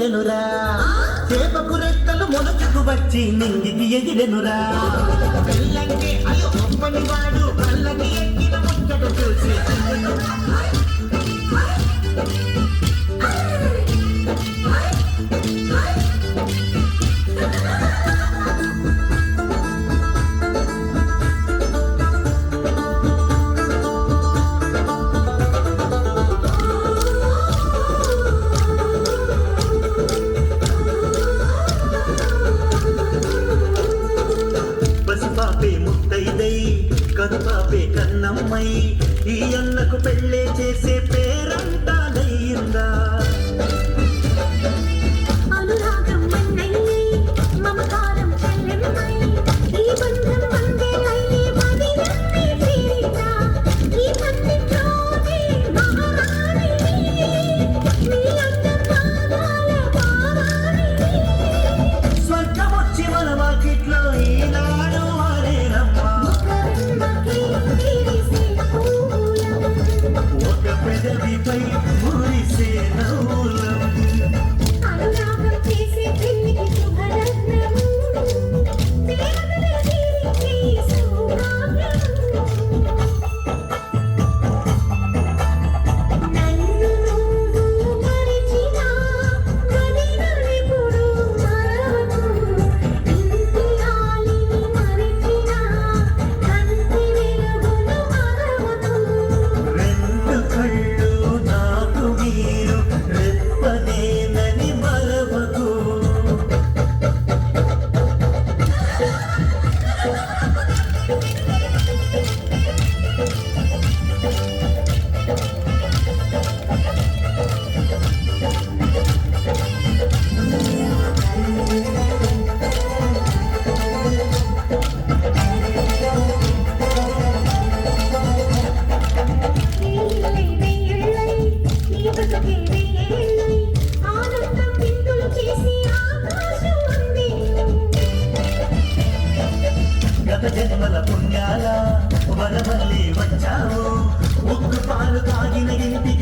ఎగిరెనురా చేపకు రెక్కలు మొలకకు వచ్చి నింగికి ఎగిరెనురా. పెళ్ళంటే అయ్యో ఒప్పని వాడు కళ్ళకి ఎక్కిన పసిపాపే కనుపాపే కన్నమ్మై ఈ అన్నకు పెళ్ళే చేసే పుణ్యాల వరవల్లి వచ్చావు. ముగ్గు పాలు తాగిన ఇంటికి